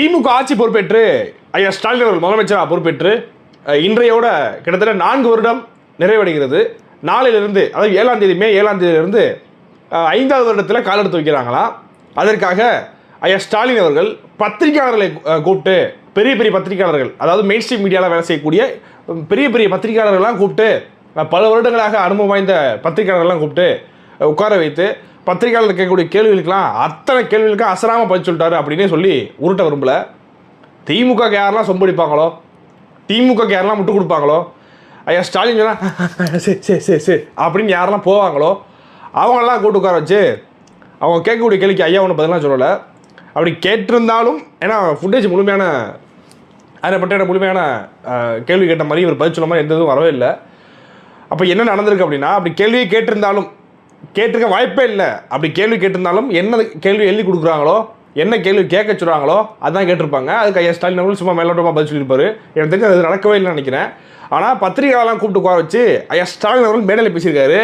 திமுக ஆட்சி பொறுப்பேற்று ஐயா ஸ்டாலின் அவர்கள் முதலமைச்சராக பொறுப்பேற்று இன்றையோட கிட்டத்தட்ட நான்கு வருடம் நிறைவடைகிறது. நாளிலிருந்து அதாவது ஏழாம் தேதி மே ஏழாம் தேதியிலிருந்து ஐந்தாவது வருடத்தில் கால் எடுத்து வைக்கிறாங்களாம் அதற்காக ஐயா ஸ்டாலின் அவர்கள் பத்திரிகையாளர்களை கூப்பிட்டு பெரிய பெரிய பத்திரிகையாளர்கள் அதாவது மெயின் ஸ்ட்ரீம் மீடியாவில் வேலை செய்யக்கூடிய பெரிய பெரிய பத்திரிகையாளர்கள்லாம் கூப்பிட்டு பல வருடங்களாக அனுபவம் வாய்ந்த பத்திரிகையாளர்கள்லாம் கூப்பிட்டு உட்கார வைத்து பத்திரிகையாளர் கேட்கக்கூடிய கேள்விகளுக்கெல்லாம் அத்தனை கேள்விகளுக்கும் அசராமல் பதில் சொல்லிட்டாரு அப்படின்னே சொல்லி உருட்ட விரும்பல. திமுக யாரெல்லாம் சொம்படிப்பாங்களோ திமுக யாரெல்லாம் முட்டு கொடுப்பாங்களோ? ஐயா ஸ்டாலின் சொன்னால் சரி சரி சரி சரி அப்படின்னு யாரெல்லாம் போவாங்களோ அவங்களெல்லாம் கூட்டு உட்கார வச்சு அவங்க கேட்கக்கூடிய கேள்விக்கு ஐயா ஒன்று பதிலாக சொல்லலை. அப்படி கேட்டிருந்தாலும் ஏன்னா ஃபுட்டேஜ் முழுமையான அதை பற்றின முழுமையான கேள்வி கேட்ட மாதிரி இவர் பதில் சொன்ன மாதிரி எந்த இதுவும் வரவே இல்லை. அப்போ என்ன நடந்திருக்கு அப்படின்னா அப்படி கேள்வியை கேட்டிருந்தாலும் கேட்டிருக்க வாய்ப்பே இல்லை. அப்படி கேள்வி கேட்டிருந்தாலும் என்ன கேள்வி எழுதி கொடுக்குறாங்களோ என்ன கேள்வி கேட்க சொல்கிறாங்களோ அதான் கேட்டிருப்பாங்க. அதுக்கு ஐயா ஸ்டாலின் அவர்கள் சும்மா மேலோட்டமாக பதில் சொல்லியிருப்பாரு. எனக்கு தெரிஞ்சு அது நடக்கவே இல்லைன்னு நினைக்கிறேன். ஆனால் பத்திரிகையாளர்லாம் கூப்பிட்டு உட்கார வச்சு ஐயா ஸ்டாலின் அவர்கள் மேடையில் பேசியிருக்காரு.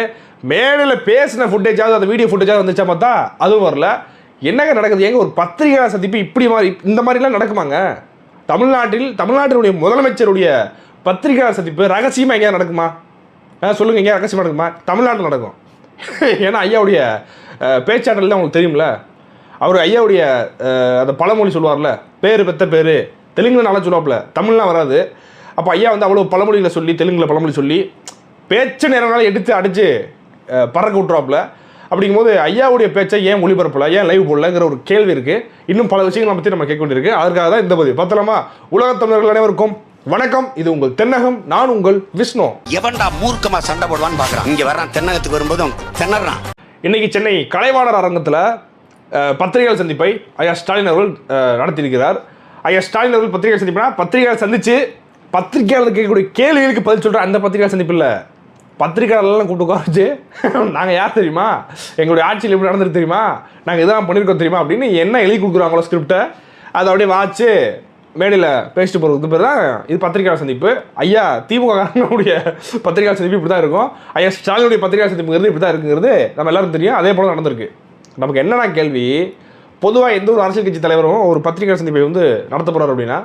மேடையில் பேசின ஃபுட்டேஜாவது அந்த வீடியோ ஃபுட்டேஜாவது வந்துச்சா பார்த்தா அதுவும் வரல. என்னங்க நடக்குது? ஏங்க ஒரு பத்திரிகையாளர் சந்திப்பு இப்படி மாதிரி இந்த மாதிரிலாம் நடக்குமாங்க? தமிழ்நாட்டில் தமிழ்நாட்டினுடைய முதலமைச்சருடைய பத்திரிகையாளர் சந்திப்பு ரகசியமாக எங்கேயாவது நடக்குமா? ஆ சொல்லுங்கள் எங்கேயா ரகசியமாக நடக்குமா? தமிழ்நாட்டில் நடக்கும். ஏன்னா ஐயாவுடைய பேச்சாற்றல் தான் உங்களுக்கு தெரியும்ல? அவர் ஐயாவுடைய அந்த பழமொழி சொல்லுவார்ல பேர் பெத்த பேர் தெலுங்குல நல்லா சொல்லுவாப்புல தமிழ்லாம் வராது. அப்போ ஐயா வந்து அவ்வளோ பழமொழிகளை சொல்லி தெலுங்கில் பழமொழி சொல்லி பேச்சு நேரம்னால எடுத்து அடித்து பறக்க விட்ருவாப்புல அப்படிங்கும்போது ஐயாவுடைய பேச்சை ஏன் ஒளிபரப்பல ஏன் லைவ் போடலங்கிற ஒரு கேள்வி இருக்குது இன்னும் பல விஷயங்களை பற்றி நம்ம கேட்க வேண்டியிருக்கு. அதற்காக தான் இந்த பதிவு. பார்த்தலாமா உலகத் தமிழர்கள் அனைவருக்கும் வணக்கம் இது உங்கள் தென்னகம் நான் உங்கள் விஷ்ணு. எவன்டா மூர்க்கமா சண்டை போடுவான்னு பாக்குறான். இங்க வர்றான் தென்னகத்துக்கு வரும்போதும் திணறான். இன்னைக்கு சென்னை கலைவாணர் அரங்கத்தில் பத்திரிகையாளர் சந்திப்பை ஐயா ஸ்டாலின் அவர்கள் நடத்தியிருக்கிறார். ஐயா ஸ்டாலின் அவர்கள் பத்திரிகையாளர் சந்திப்புனா பத்திரிகையாளர் சந்திச்சு பத்திரிகையாளர் கேட்கக்கூடிய கேள்விகளுக்கு பதில் சொல்கிற அந்த பத்திரிகையாளர் சந்திப்பு இல்லை. பத்திரிகையாளர்லாம் கூப்பிட்டு உட்கார வச்சு நாங்கள் யார் தெரியுமா? எங்களுடைய ஆட்சியில் எப்படி நடந்துருக்கு தெரியுமா? நாங்கள் இதெல்லாம் பண்ணியிருக்கோம் தெரியுமா? அப்படின்னு என்ன எழுதி கொடுக்குறாங்களோ ஸ்கிரிப்டை அதை அப்படியே வாச்சு மேடையில் பேசிட்டு போகிறது பேர் தான் இது பத்திரிகையாளர் சந்திப்பு. ஐயா திமுக காரனுடைய பத்திரிகையாளர் சந்திப்பு இப்படி தான் இருக்கும். ஐயா ஸ்டாலினுடைய பத்திரிகையாளர் சந்திப்புங்கிறது இப்படி தான் இருக்குங்கிறது நம்ம எல்லாரும் தெரியும். அதே போல் நடந்திருக்கு. நமக்கு என்னென்ன கேள்வி பொதுவாக எந்த ஒரு அரசியல் கட்சி தலைவரும் ஒரு பத்திரிகையாளர் சந்திப்பை வந்து நடத்த போகிறார் அப்படின்னா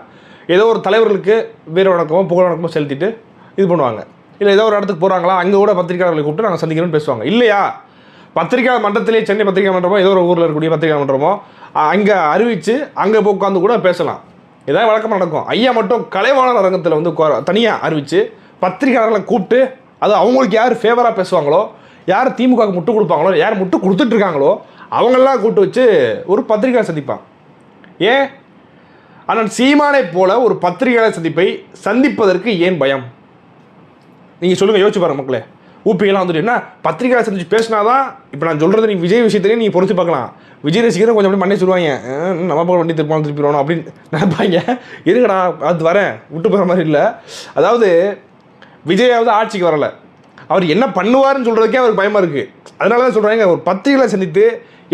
ஏதோ ஒரு தலைவர்களுக்கு வீர வணக்கமோ புகழ் வணக்கமோ செலுத்திட்டு இது பண்ணுவாங்க. இல்லை ஏதோ ஒரு இடத்துக்கு போகிறாங்களா அங்கே கூட பத்திரிகையாளர்களை கூப்பிட்டு நாங்கள் சந்திக்கிறோம்னு பேசுவாங்க. இல்லையா? பத்திரிகை மன்றத்திலே சென்னை பத்திரிகை மன்றமோ ஏதோ ஒரு ஊரில் இருக்கக்கூடிய பத்திரிகை மன்றமோ அங்கே அறிவித்து அங்கே போய் உட்காந்து கூட பேசலாம். இதான் வழக்கமாக நடக்கும். ஐயா மட்டும் கலைவாணர் அரங்கத்தில் வந்து தனியாக அறிவித்து பத்திரிகையாளர்களை கூப்பிட்டு அது அவங்களுக்கு யார் ஃபேவராக பேசுவாங்களோ யார் திமுகவுக்கு முட்டு கொடுப்பாங்களோ யார் முட்டு கொடுத்துட்டு இருக்காங்களோ அவங்களெல்லாம் கூப்பிட்டு வச்சு ஒரு பத்திரிகை சந்திப்பான். ஏன்? ஆனால் சீமானை போல ஒரு பத்திரிகையாளர் சந்திப்பை சந்திப்பதற்கு ஏன் பயம்? நீங்கள் சொல்லுங்கள் யோசிச்சு பாருங்கள் மக்களே. ஊப்பியெல்லாம் வந்துட்டு என்ன? பத்திரிகையாளர் சந்திச்சு பேசினாதான் இப்போ நான் சொல்கிறது நீ விஜய் விஷயத்திலே நீங்கள் பொறுத்து பார்க்கலாம். விஜய் ரசிகரும் கொஞ்சம் அப்படி மண்ணே சொல்லுவாங்க நம்ம போக வண்டி திருப்பாலும் திருப்பிடுவோம் அப்படின்னு நினைப்பாங்க. இருங்கடா அது வரேன் விட்டு போகிற மாதிரி இல்லை. அதாவது விஜயாவது ஆட்சிக்கு வரலை. அவர் என்ன பண்ணுவாருன்னு சொல்கிறதுக்கே அவருக்கு பயமாக இருக்குது அதனால தான் சொல்கிறாங்க ஒரு பத்திரிகைகளை சந்தித்து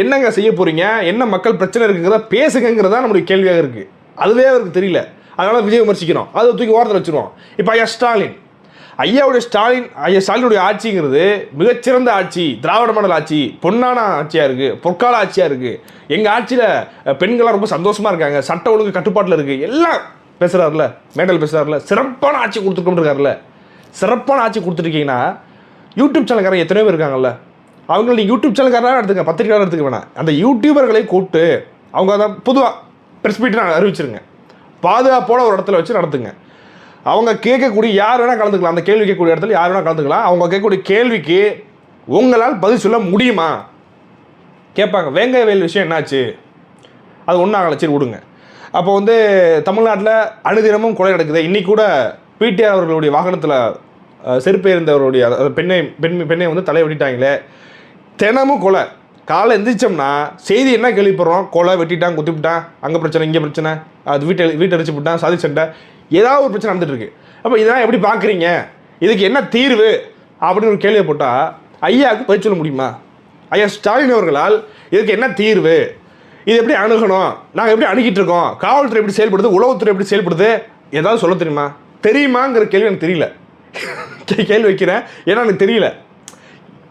என்னங்க செய்ய போகிறீங்க என்ன மக்கள் பிரச்சனை இருக்குங்கிறத பேசுங்கிறதா நம்மளுடைய கேள்வியாக இருக்குது அதுவே அவருக்கு தெரியல. அதனால் விஜய் விமர்சிக்கிறோம். அதை தூக்கி ஓரத்தில் வச்சுருவோம். இப்போ ஐயா ஸ்டாலின் ஐயாவுடைய ஸ்டாலின் ஐயா ஸ்டாலினுடைய ஆட்சிங்கிறது மிகச்சிறந்த ஆட்சி திராவிட மாடல் ஆட்சி பொன்னான ஆட்சியாக இருக்குது பொற்கால ஆட்சியாக இருக்குது எங்கள் ஆட்சியில் பெண்களாக ரொம்ப சந்தோஷமாக இருக்காங்க சட்ட ஒழுங்கு கட்டுப்பாட்டில் இருக்குது எல்லாம் பேசுகிறாருல மேடல் பேசுகிறாருல சிறப்பான ஆட்சி கொடுத்துருக்கோம்ன்றிருக்காருல. சிறப்பான ஆட்சி கொடுத்துருக்கீங்கன்னா யூடியூப் சேனல்காரங்க எத்தனையோ பேர் இருக்காங்கல்ல. அவங்கள யூடியூப் சேனல்காரனாக எடுத்துக்க பத்திரிகையாளர் எடுத்துக்க வேணாம். அந்த யூடியூபர்களை கூப்பிட்டு அவங்க அதை பொதுவாக ப்ரெஸ் மீட் அறிவிச்சிருங்க. பாதுகாப்போட ஒரு இடத்துல வச்சு நடத்துங்க. அவங்க கேட்கக்கூடிய யார் வேணால் கலந்துக்கலாம். அந்த கேள்வி கேட்கக்கூடிய இடத்துல யார் வேணால் கலந்துக்கலாம். அவங்க கேட்கக்கூடிய கேள்விக்கு உங்களால் பதில் சொல்ல முடியுமா? கேட்பாங்க. வேங்கை வேல் விஷயம் என்னாச்சு? அது ஒன்றாகல சரி விடுங்க. அப்போ வந்து தமிழ்நாட்டில் அனுதினமும் கொலை நடக்குது. இன்றைக்கி கூட பிடிஆர் அவர்களுடைய வாகனத்தில் செருப்பு இருந்தவருடைய அதாவது பெண்ணை பெண் பெண்ணை வந்து தலையை வெட்டிட்டாங்களே. தினமும் கொலை. காலை எந்திரிச்சோம்னா செய்தி என்ன கேள்விப்படுறோம்? கொலை வெட்டிட்டான் குத்திவிட்டான். அங்கே பிரச்சனை இங்கே பிரச்சனை. அது வீட்டை வீட்டை அடிச்சு விட்டான் சாதி சண்டை. ஏதாவது ஒரு பிரச்சனை நடந்துட்டுருக்கு அப்போ இதெல்லாம் எப்படி பார்க்குறீங்க இதுக்கு என்ன தீர்வு? அப்படின்னு ஒரு கேள்வியை போட்டால் ஐயாவுக்கு பதில் சொல்ல முடியுமா? ஐயா ஸ்டாலின் அவர்களால் இதுக்கு என்ன தீர்வு? இது எப்படி அணுகணும்? நாங்கள் எப்படி அணுகிட்டு இருக்கோம்? காவல்துறை எப்படி செயல்படுது? உளவுத்துறை எப்படி செயல்படுது? ஏதாவது சொல்ல தெரியுமா? தெரியுமாங்கிற கேள்வி எனக்கு தெரியல. கேள்வி வைக்கிறேன். ஏன்னா எனக்கு தெரியல.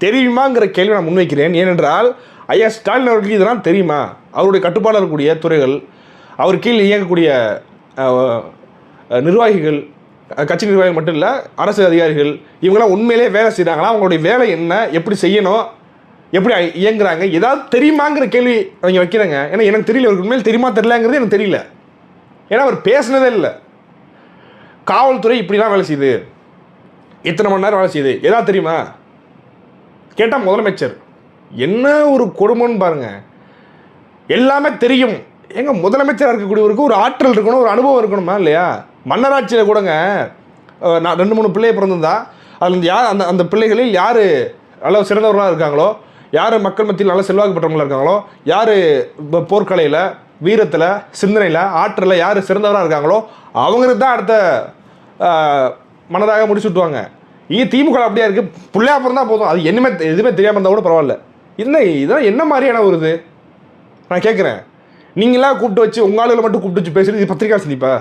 தெரியுமாங்கிற கேள்வி நான் முன்வைக்கிறேன். ஏனென்றால் ஐயா ஸ்டாலின் அவர்களுக்கு இதெல்லாம் தெரியுமா? அவருடைய கட்டுப்பாடு இருக்கக்கூடிய துறைகள் அவர் கீழ் இயங்கக்கூடிய நிர்வாகிகள் கட்சி நிர்வாகிகள் மட்டும் இல்லை அரசு அதிகாரிகள் இவங்கெல்லாம் உண்மையிலே வேலை செய்கிறாங்களா அவங்களுடைய வேலை என்ன? எப்படி செய்யணும்? எப்படி ஐ- இயங்குறாங்க? ஏதாவது தெரியுமாங்கிற கேள்வி அவங்க வைக்கிறாங்க. ஏன்னா எனக்கு தெரியல அவருக்கு உண்மையில் தெரியுமா தெரியலங்கிறது எனக்கு தெரியல. ஏன்னா அவர் பேசினதே இல்லை. காவல்துறை இப்படிலாம் வேலை செய்யுது. இத்தனை மணி நேரம் வேலை செய்யுது? ஏதாவது தெரியுமா? கேட்டால் முதலமைச்சர். என்ன ஒரு கொடுமைன்னு பாருங்கள் எல்லாமே தெரியும். எங்கள் முதலமைச்சராக இருக்கக்கூடியவருக்கு ஒரு ஆற்றல் இருக்கணும் ஒரு அனுபவம் இருக்கணுமா இல்லையா? மன்னராட்சியில் கூடங்க நான் ரெண்டு மூணு பிள்ளை பிறந்திருந்தா அதில் இந்த யார் அந்த அந்த பிள்ளைகளில் யார் நல்ல சிறந்தவர்களாக இருக்காங்களோ யார் மக்கள் மத்தியில் நல்ல செல்வாக்கு பெற்றவங்களாக இருக்காங்களோ யார் போர்க்கலையில் வீரத்தில் சிந்தனையில் ஆற்றலில் யார் சிறந்தவராக இருக்காங்களோ அவங்களுக்கு தான் அடுத்த மனதாக முடிச்சு விட்டுவாங்க இது திமுக அப்படியே இருக்குது பிள்ளையா பிறந்தா போதும். அது என்னமே எதுவுமே தெரியாமல் இருந்தால் கூட பரவாயில்ல. என்ன இதெல்லாம் என்ன மாதிரியான ஒரு இது? நான் கேட்குறேன் நீங்களாம் கூப்பிட்டு வச்சு உங்க ஆளுகளை மட்டும் கூப்பிட்டு வச்சு பேசுகிறது இது பத்திரிக்கா சந்திப்பா?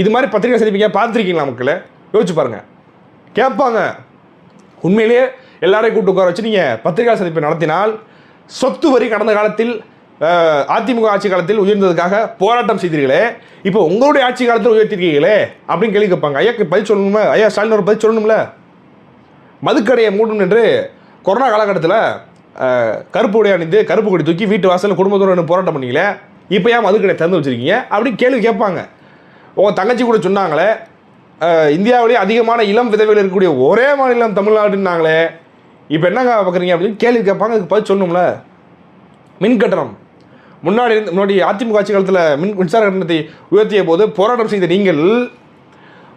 இது மாதிரி பத்திரிக்கை சந்திப்பீங்க பார்த்துருக்கீங்களா மக்களை? யோசிச்சு பாருங்க. கேட்பாங்க. உண்மையிலேயே எல்லாரையும் கூப்பிட்டு உட்கார வச்சு நீங்கள் பத்திரிகை சந்திப்பை நடத்தினால் சொத்து வரி கடந்த காலத்தில் அதிமுக ஆட்சி காலத்தில் உயர்ந்ததுக்காக போராட்டம் செய்தீர்களே. இப்போ உங்களுடைய ஆட்சி காலத்தில் உயர்த்திருக்கீங்களே அப்படின்னு கேள்வி கேட்பாங்க. ஐயாக்கு பதில் சொல்லணுமா? ஐயா ஸ்டாலின் ஒரு பதில் சொல்லணும்ல? மதுக்கடையை மூடணும் என்று கொரோனா காலகட்டத்தில் கருப்பு உடை அணிந்து கருப்பு கொடி தூக்கி வீட்டு வாசலில் குடும்பத்தோடு போராட்டம் பண்ணீங்களே? இப்போ ஏன் மதுக்கடை திறந்து வச்சிருக்கீங்க? அப்படின்னு கேள்வி கேட்பாங்க. உங்கள் தங்கச்சி கூட சொன்னாங்களே இந்தியாவிலேயே அதிகமான இளம் விதவைகள் இருக்கக்கூடிய ஒரே மாநிலம் தமிழ்நாடுன்னாங்களே இப்போ என்னங்க பார்க்குறீங்க அப்படின்னு கேள்வி கேட்பாங்க அதுக்கு பதில் சொல்லணும்ல? மின் கட்டணம். முன்னாடி இருந்து- முன்னாடி அதிமுக ஆட்சி காலத்தில் மின் மின்சார கட்டணத்தை உயர்த்திய போது போராட்டம் செய்த நீங்கள்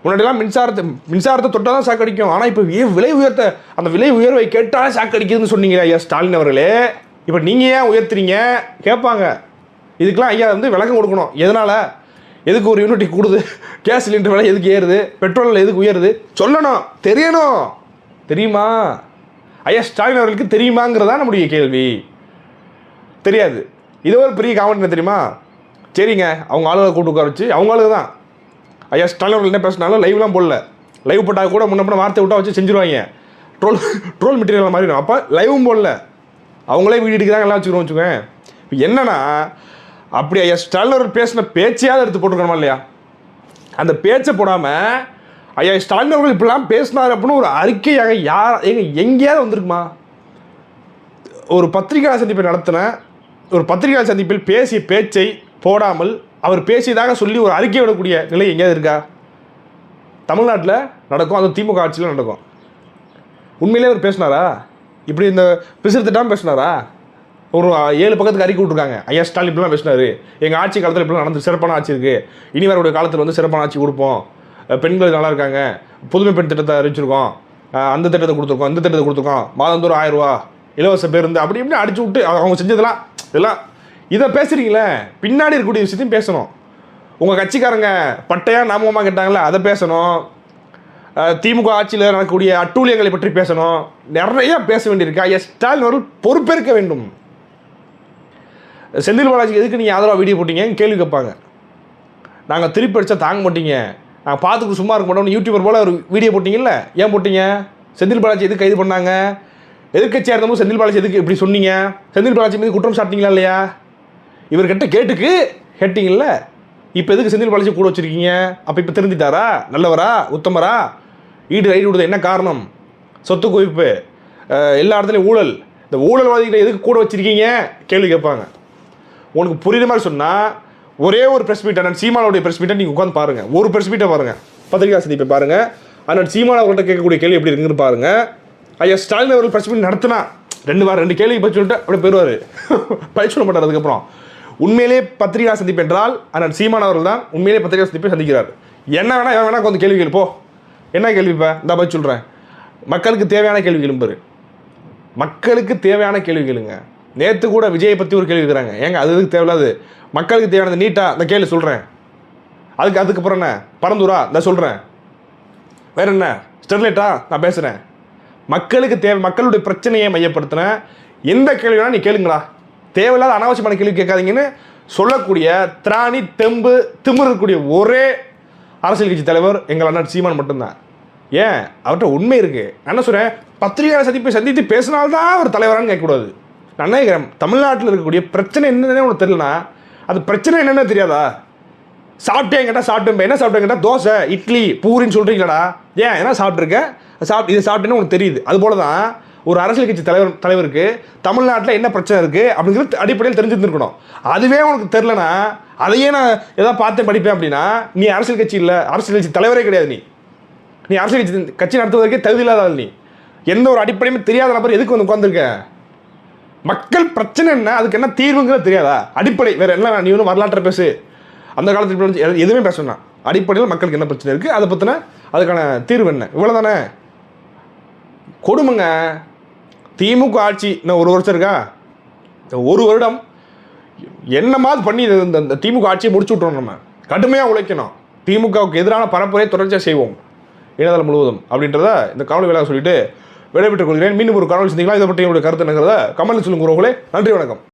முன்னாடிலாம் மின்சாரத்தை மின்சாரத்தை தொட்டால் தான் சாக்கடிக்கும் ஆனால் இப்போ ஏன் விலை உயர்த்த அந்த விலை உயர்வை கேட்டாலே சாக்கடிக்குதுன்னு சொன்னீங்க ஐயா ஸ்டாலின் அவர்களே. இப்போ நீங்கள் ஏன் உயர்த்துறீங்க? கேட்பாங்க. இதுக்கெல்லாம் ஐயா வந்து விளக்கம் கொடுக்கணும். எதனால்? எதுக்கு ஒரு யூனிட்டி கூடுது? கேஸ் சிலிண்டர் விலை எதுக்கு ஏறுது? பெட்ரோல் எதுக்கு உயருது? சொல்லணும். தெரியணும். தெரியுமா? ஐயா ஸ்டாலின் அவர்களுக்கு தெரியுமாங்கிறதா நம்முடைய கேள்வி. தெரியாது. இது ஒரு பெரிய காமெண்ட் என்ன தெரியுமா? சரிங்க. அவங்க ஆளுகளை கூட்டு உட்கார வச்சு அவங்க ஆளுங்க தான். ஐயா ஸ்டாலின் அவர்கள் என்ன பேசினாலும் லைவ்லாம் போடல. லைவ் போட்டால் கூட முன்ன பின்ன வார்த்தை விட்டா வச்சு செஞ்சுருவாங்க. ட்ரோல் ட்ரோல் மெட்டீரியல் மாதிரி அப்போ லைவும் போடல. அவங்களே வீடு எடுக்கிறாங்க எல்லாம் வச்சுக்கிறோம் வச்சுக்கோங்க இப்போ என்னன்னா அப்படி ஐயா ஸ்டாலின் அவர்கள் பேசின பேச்சையாவது எடுத்து போட்டுருக்கணுமா இல்லையா? அந்த பேச்சை போடாமல் ஐயா ஸ்டாலின் அவர்கள் இப்படிலாம் பேசினார் அப்படின்னு ஒரு அறிக்கையாக யார் எங்க எங்கேயாவது வந்திருக்குமா? ஒரு பத்திரிகையாளர் சந்திப்பை நடத்தின ஒரு பத்திரிகையாளர் சந்திப்பில் பேசிய பேச்சை போடாமல் அவர் பேசியதாக சொல்லி ஒரு அறிக்கை விடக்கூடிய நிலை எங்கேயாவது இருக்கா? தமிழ்நாட்டில் நடக்கும் அந்த திமுக ஆட்சியில் நடக்கும். உண்மையிலே அவர் பேசினாரா? இப்படி இந்த பிசிறு திட்டாமல் பேசினாரா? ஒரு ஏழு பக்கத்துக்கு அறிக்கை விட்ருக்காங்க ஐயா ஸ்டாலின் இப்படிலாம் பேசினாரு. எங்கள் ஆட்சி காலத்தில் இப்படிலாம் நடந்து சிறப்பான ஆட்சி இருக்குது இனி வரக்கூடிய காலத்தில் வந்து சிறப்பான ஆட்சி கொடுப்போம். பெண்கள் நல்லா இருக்காங்க. புதுமை பெண் திட்டத்தை அறிவிச்சிருக்கோம். அந்த திட்டத்தை கொடுத்துருக்கோம் இந்த திட்டத்தை கொடுத்துருக்கோம். மாதந்தோறும் ஆயிரம் ரூபா இலவச பேருந்து அப்படி இப்படி அடிச்சு விட்டு அவங்க அவங்க செஞ்சதெல்லாம் இதெல்லாம் இதை பேசுறீங்களே? பின்னாடி இருக்கக்கூடிய விஷயத்தையும் பேசணும். உங்கள் கட்சிக்காரங்க பட்டையாக நாமமாக கேட்டாங்களே அதை பேசணும். திமுக ஆட்சியில் நடக்கக்கூடிய அட்டூழியங்களை பற்றி பேசணும். நிறைய பேச வேண்டியிருக்கு. ஐயா ஸ்டாலின் அவர்கள் பொறுப்பேற்க வேண்டும். செந்தில் பாலாஜிக்கு எதுக்கு நீங்கள் ஆதரவாக வீடியோ போட்டீங்கன்னு கேள்வி கேட்பாங்க. நாங்கள் திருப்பி அடித்தா தாங்க மாட்டீங்க. நாங்கள் பார்த்துக்கு சும்மா இருக்க மாட்டோம் யூடியூபர் போல் ஒரு வீடியோ போட்டிங்கல்ல? ஏன் போட்டீங்க? செந்தில் பாலாஜி எதுக்கு கைது பண்ணாங்க? எதிர்கட்சியாக இருந்தபோது செந்தில் பாலாஜி எதுக்கு இப்படி சொன்னீங்க? செந்தில் பாலாஜி மீது குற்றம் சாட்டிங்களா இல்லையா? இவர்கிட்ட கேட்டுக்கு கேட்டிங்கல்ல? இப்போ எதுக்கு செந்தில் பாலாஜி கூட வச்சுருக்கீங்க? அப்போ இப்போ திருந்திட்டாரா? நல்லவரா? உத்தமரா? ஈடு ரைடு விடுறது என்ன காரணம்? சொத்து குவிப்பு எல்லா இடத்துலையும் ஊழல். இந்த ஊழல்வாதிகளை எதுக்கு கூட வச்சிருக்கீங்க? கேள்வி கேட்பாங்க. உனக்கு புரியுற மாதிரி சொன்னால் ஒரே ஒரு ப்ரெஸ் மீட்டை நான் சீமானோடைய ப்ரெஸ் மீட்டை நீங்கள் உட்காந்து பாருங்கள் ஒரு ப்ரெஸ் மீட்டை பாருங்கள் பத்திரிகா சந்திப்பை பாருங்கள் ஆனால் சீமான அவர்கள்ட்ட கேட்கக்கூடிய கேள்வி எப்படி இருக்குன்னு பாருங்கள் ஐயா ஸ்டாலின் அவர்கள் ப்ரெஸ் மீட் நடத்தினா ரெண்டு வாரம் ரெண்டு கேள்வி பற்றி சொல்லிட்டு அப்படியே போயிடுவார். பயிற்சி சொல்ல மாட்டார் அதுக்கப்புறம். உண்மையிலே பத்திரிகா சந்திப்பு என்றால் ஆனால் சீமான் அவர்கள் தான் உண்மையிலே பத்திரிகா சந்திப்பை சந்திக்கிறார். என்ன வேணா எவன் வேணா கொஞ்சம் கேள்வி கேள்ப்போ என்ன கேள்வி இப்போ? இந்த பதில் சொல்கிறேன் மக்களுக்கு தேவையான கேள்வி கேளும்பாரு மக்களுக்கு தேவையான கேள்வி கேளுங்க. நேற்று கூட விஜயை பற்றி ஒரு கேள்வி இருக்கிறாங்க ஏங்க அது எதுக்கு தேவையில்லாது மக்களுக்கு தேவையானது நீட்டா இந்த கேள்வி சொல்கிறேன் அதுக்கு அதுக்கப்புறம் என்ன? பரந்தூரா? இந்த சொல்கிறேன் வேற என்ன? ஸ்டெர்லைட்டா? நான் பேசுகிறேன் மக்களுக்கு தேவை மக்களுடைய பிரச்சனையை மையப்படுத்தின எந்த கேள்வி வேணா நீ கேளுங்களா? தேவையில்லாத அனாவசியமான கேள்வி கேட்காதீங்கன்னு சொல்லக்கூடிய திராணி தெம்பு திமிரு இருக்கக்கூடிய ஒரே அரசியல் கட்சி தலைவர் எங்கள் அண்ணன் சீமான் மட்டும்தான். ஏன்? அவர்கிட்ட உண்மை இருக்குது என்ன சொல்கிறேன் பத்திரிகையாளர் சந்திப்பை சந்தித்து பேசினால்தான் அவர் தலைவரான்னு கேட்கக்கூடாது. நான் நினைக்கிறேன் தமிழ்நாட்டில் இருக்கக்கூடிய பிரச்சனை என்னன்னே உனக்கு தெரியலனா? அது பிரச்சனை என்னென்ன தெரியாதா? சாப்பிட்டேன் கேட்டால் சாப்பிட்டேன் என்ன சாப்பிட்டேன் கேட்டால் தோசை இட்லி பூரின்னு சொல்கிறீங்களா ஏன்? என்ன சாப்பிட்ருக்கேன் சாப்பிட்டு இது சாப்பிட்டேன்னு உனக்கு தெரியுது. அதுபோல தான் ஒரு அரசியல் கட்சி தலைவர் தலைவருக்கு தமிழ்நாட்டில் என்ன பிரச்சனை இருக்குது அப்படிங்கிறது அடிப்படையில் தெரிஞ்சிருந்துருக்கணும். அதுவே உனக்கு தெரிலனா அதையே நான் எதாவது பார்த்து படிப்பேன் அப்படின்னா நீ அரசியல் கட்சி இல்லை அரசியல் கட்சி தலைவரே கிடையாது நீ. நீ அரசியல் கட்சி கட்சி நடத்துவதற்கே தகுதி இல்லாத நீ. எந்த ஒரு அடிப்படையுமே தெரியாத நபர் எதுக்கு வந்து உட்காந்துருக்க மக்கள் பிரச்சனை என்ன? அதுக்கு என்ன தீர்வுங்கிறது தெரியாதா? அடிப்படை வேற என்ன நீ ஒன்றும் வரலாற்றை பேசு. அந்த காலத்தில் எதுவுமே பேசணும் அடிப்படையில் மக்களுக்கு என்ன பிரச்சனை இருக்குது அதை பற்றின அதுக்கான தீர்வு என்ன? இவ்வளோ தானே கொடுமைங்க. திமுக ஆட்சி இன்னும் ஒரு வருஷம் இருக்கா? ஒரு வருடம். என்னமாவது பண்ணி இந்த திமுக ஆட்சியை முடிச்சு விட்றோம் நம்ம? கடுமையாக உழைக்கணும். திமுகவுக்கு எதிரான பரப்புரை தொடர்ச்சியாக செய்வோம். இணையதளம் முழுவதும். அப்படின்றத இந்த காணொலி வேலை சொல்லிட்டு விடைபெற்றுக் கொள்கிறேன். மீண்டும் ஒரு காணொலி சந்திக்கலாம். இதை பற்றி உங்களுடைய கருத்து என்னங்கிறத கமெண்ட் சொல்லுங்க உறவுகளே நன்றி வணக்கம்.